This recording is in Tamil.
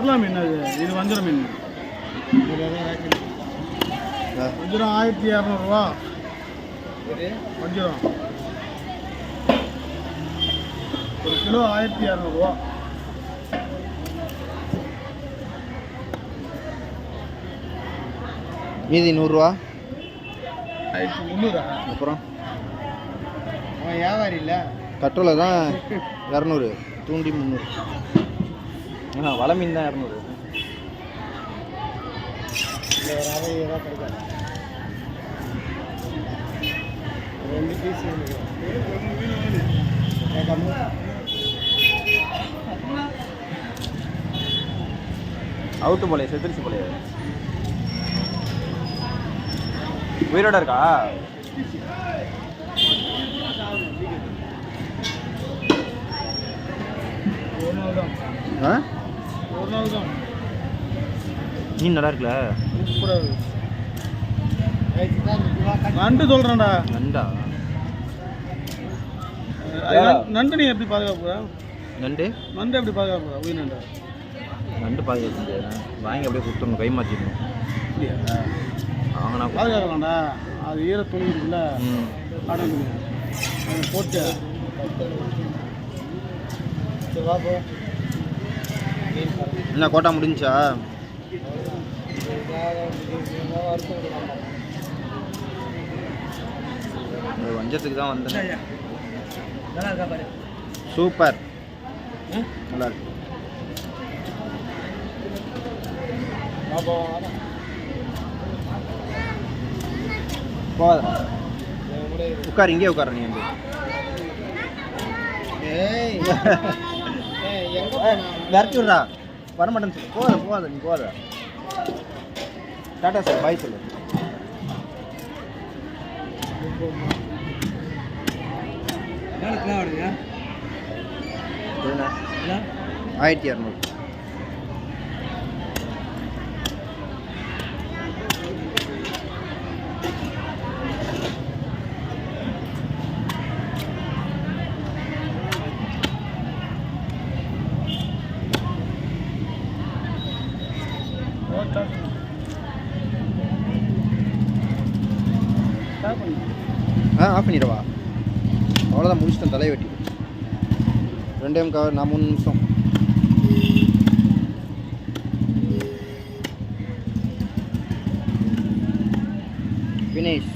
கட்லா மீன் அது இது வஞ்சிரம் மீன் வஞ்சிரம் ஆயிரத்தி இரநூறுவா. வஞ்சிரம். ஒரு கிலோ ஆயிரத்தி இரநூறுவா. மீதி நூறுரூவா ஆயிரத்தி முந்நூறா? அப்புறம்? அவன் வியாபாரி இல்லை. கட்டோலை தான் இரநூறு தூண்டி முந்நூறு. ஆ வலை மீன் தான் இரநூறு இல்லை ரெண்டு பீஸ் அவுட்டு போலைய செத்துருச்சு போலைய? உயிரோட இருக்கா? ஆ? ஒரு நாள் தான் மீன் நல்லா இருக்குல்ல? சூப்பராக நண்டு சொல்கிறேன்டா நண்டா? நண்டு நீ எப்படி பாதுகாப்புற நண்டு? நண்டு எப்படி பாதுகாப்புற உயிர் நண்டு. நண்டு பாதுகாக்க முடியாது. வாங்கி அப்படியே கொடுத்துடணும் கை மாற்றிடணும் அப்படியா? வாங்கினா பாதுகாக்கலாம்டா. அது ஈர துணி இருக்குல்ல. அதை போட்டு. சரி வா போ. என்ன கோட்டா முடிஞ்சா? வஞ்சத்துக்கு தான் வந்தேன். சூப்பர். நல்லா இருக்கு வா போ போகாத உட்கார் இங்கே உட்கார நீ வந்து. விரட்டி விட்றா. வரமாட்டேன்னு சொல்லு. போகாத போகாத நீ போகாத. டாட்டா சார் பாய் சொல்லு. ஆயிரத்தி இரநூறு ஆ ஆஃப் பண்ணிடவா அவ்வளோதான் முடிச்சிட்டேன் தலையை வெட்டி ரெண்டே முக்கால் நான் மூணு நிமிஷம். ஃபினிஷ்